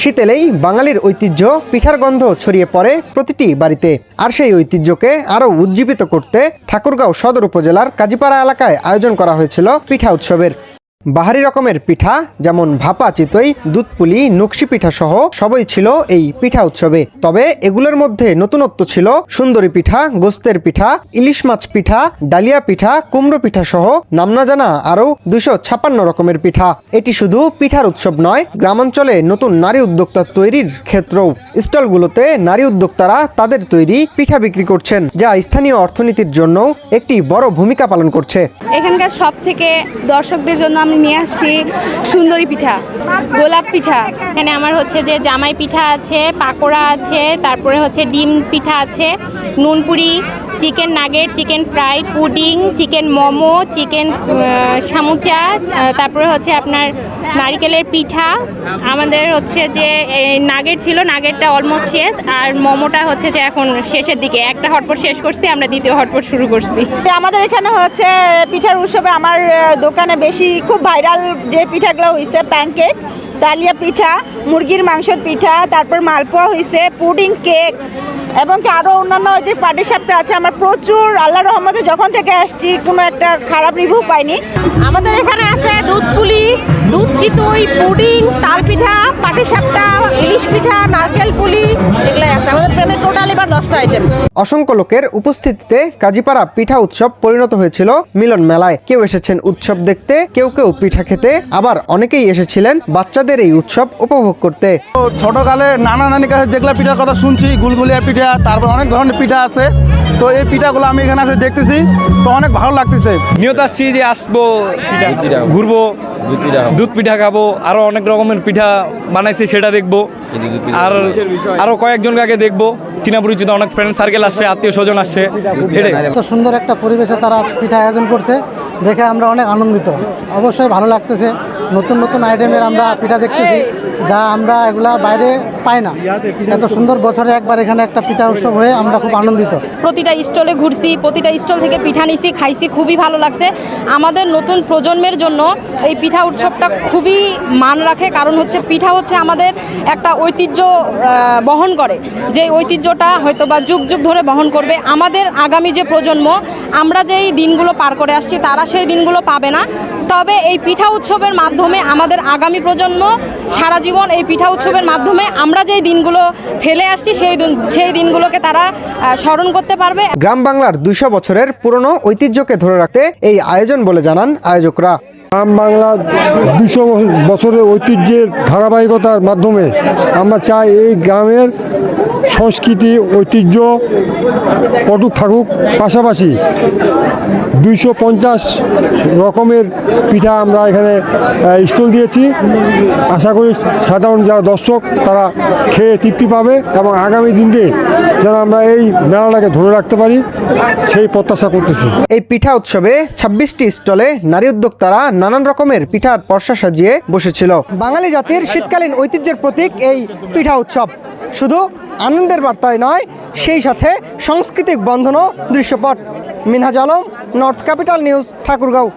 শীত এলেই বাঙালির ঐতিহ্য পিঠার গন্ধ ছড়িয়ে পড়ে প্রতিটি বাড়িতে। আর সেই ঐতিহ্যকে আরও উজ্জীবিত করতে ঠাকুরগাঁও সদর উপজেলার কাজীপাড়া এলাকায় আয়োজন করা হয়েছিল পিঠা উৎসবের। বাহারি রকমের পিঠা, যেমন ভাপা চিতই, দুধপুলি, নকশি পিঠা সহ সবই ছিল এই পিঠা উৎসবে। তবে এগুলোর মধ্যে নতুনত্ব ছিল সুন্দরী পিঠা, গোস্তের পিঠা, ইলিশ মাছ পিঠা, ডালিয়া পিঠা, কুমড়ো পিঠা সহ নাম না জানা আরও দুশো ছাপান্ন রকমের পিঠা। এটি শুধু পিঠার উৎসব নয়, গ্রামাঞ্চলে নতুন নারী উদ্যোক্তা তৈরির ক্ষেত্রও। স্টলগুলোতে নারী উদ্যোক্তারা তাদের তৈরি পিঠা বিক্রি করছেন, যা স্থানীয় অর্থনীতির জন্য একটি বড় ভূমিকা পালন করছে। এখানকার সব থেকে দর্শকদের জন্য আমি নিয়ে আসছি সুন্দরী পিঠা, গোলাপ পিঠা। এখানে আমার হচ্ছে যে জামাই পিঠা আছে, পাকোড়া আছে, তারপরে হচ্ছে ডিম পিঠা আছে নুনপুরি chicken nugget, chicken fry pudding, chicken momo, chicken সামুচা তারপরে হচ্ছে আপনার নারিকেলের পিঠা। আমাদের হচ্ছে যে নাগেট ছিল, নাগেটটা অলমোস্ট শেষ, আর মোমোটা হচ্ছে যে এখন শেষের দিকে। একটা হটপট শেষ করছি, আমরা দ্বিতীয় হটপট শুরু করছি। আমাদের এখানে হচ্ছে পিঠার উৎসবে আমার দোকানে বেশি খুব ভাইরাল যে পিঠাগুলো হয়েছে প্যানকেক ডালিয়া পিঠা, মুরগির মাংসের পিঠা, তারপর মালপোয়া হয়েছে পুডিং কেক, এবং কি আরও অন্যান্য যে পাটিসাপটা আছে, আমার প্রচুর আল্লাহ রহমতে যখন থেকে আসছি, কোনো একটা খারাপ রিভিউ পাইনি। আমাদের এখানে আছে দুধ পুলি দুধ চিতই পুডিং তাল পিঠা পাটিসাপটা ইলিশ পিঠা নারকেল পুলি এগুলাই আছে। আমাদের প্লেনে টোটাল এবার দশটা আইটেম অসংখ্য লোকের উপস্থিতিতে কাজীপাড়া পিঠা উৎসব পরিণত হয়েছিল মিলন মেলায়। কেউ এসেছেন উৎসব দেখতে কেউ কেউ পিঠা খেতে। আবার অনেকেই এসেছিলেন বাচ্চাদের এই উৎসব উপভোগ করতে। তো ছোটকালে নানা নানির কাছে যেগুলো পিঠার কথা শুনছি গুলগুলিয়া পিঠা তারপর অনেক ধরনের পিঠা আছে। তো এই পিঠাগুলো আমি এখানে এসে দেখতেছি তো অনেক ভালো লাগতেছে। নিয়ত আসছি যে আসব ঘুরবো। দুধ পিঠা খাব। আরও অনেক রকমের পিঠা বানাইছে সেটা দেখব। আর আরও কয়েকজনকে আগে দেখব। চীনা পরিচিত অনেক ফ্রেন্ড সার্কেল আসছে আত্মীয় স্বজন আসছে। এটাই। এত সুন্দর একটা পরিবেশে তারা পিঠা আয়োজন করছে দেখে আমরা অনেক আনন্দিত। অবশ্যই ভালো লাগতেছে। নতুন নতুন আইটেমের আমরা পিঠা দেখতেছি যা আমরা এগুলা বাইরে পাই না। এত সুন্দর বছরে একবার এখানে একটা পিঠা উৎসব হয়ে আমরা খুব আনন্দিত। প্রতিটা স্টলে ঘুরছি প্রতিটা স্টল থেকে পিঠা নিছি খাইছি খুবই ভালো লাগছে। আমাদের নতুন প্রজন্মের জন্য এই পিঠা উৎসবটা খুবই মান রাখে, কারণ হচ্ছে পিঠা হচ্ছে আমাদের একটা ঐতিহ্য বহন করে। যে ঐতিহ্যটা হয়তো বা যুগ যুগ ধরে বহন করবে। আমাদের আগামী যে প্রজন্ম, আমরা যেই দিনগুলো পার করে আসছি, তারা সেই দিনগুলো পাবে না। তবে এই পিঠা উৎসবের মাধ্যমে আমাদের আগামী প্রজন্ম, সারা জীবন এই পিঠা উৎসবের মাধ্যমে আমরা যেই দিনগুলো ফেলে আসছি, সেই সেই দিনগুলোকে তারা স্মরণ করতে পারবে। গ্রাম বাংলার দুইশো বছরের পুরনো ঐতিহ্যকে ধরে রাখতে এই আয়োজন বলে জানান আয়োজকরা। গ্রাম বাংলা দুশো বছরের ঐতিহ্যের ধারাবাহিকতার মাধ্যমে আমরা চাই এই গ্রামের সংস্কৃতি, ঐতিহ্য অটুট থাকুক, পাশাপাশি দুইশো পঞ্চাশ রকমের পিঠা আমরা এখানে স্টল দিয়েছি। আশা করি সাধারণ যারা দর্শক, তারা খেয়ে তৃপ্তি পাবে এবং আগামী দিনে যেন আমরা এই মেলাটাকে ধরে রাখতে পারি, সেই প্রত্যাশা করতেছি। এই পিঠা উৎসবে ছাব্বিশটি স্টলে নারী উদ্যোক্তারা নানান রকমের পিঠার পর্ষা সাজিয়ে বসেছিল। বাঙালি জাতির শীতকালীন ঐতিহ্যের প্রতীক এই পিঠা উৎসব। শুধু আনন্দের বার্তায় নয়, সেই সাথে সাংস্কৃতিক বন্ধনও দৃশ্যপট। Minhaj Alam, north capital news, Thakurgaon.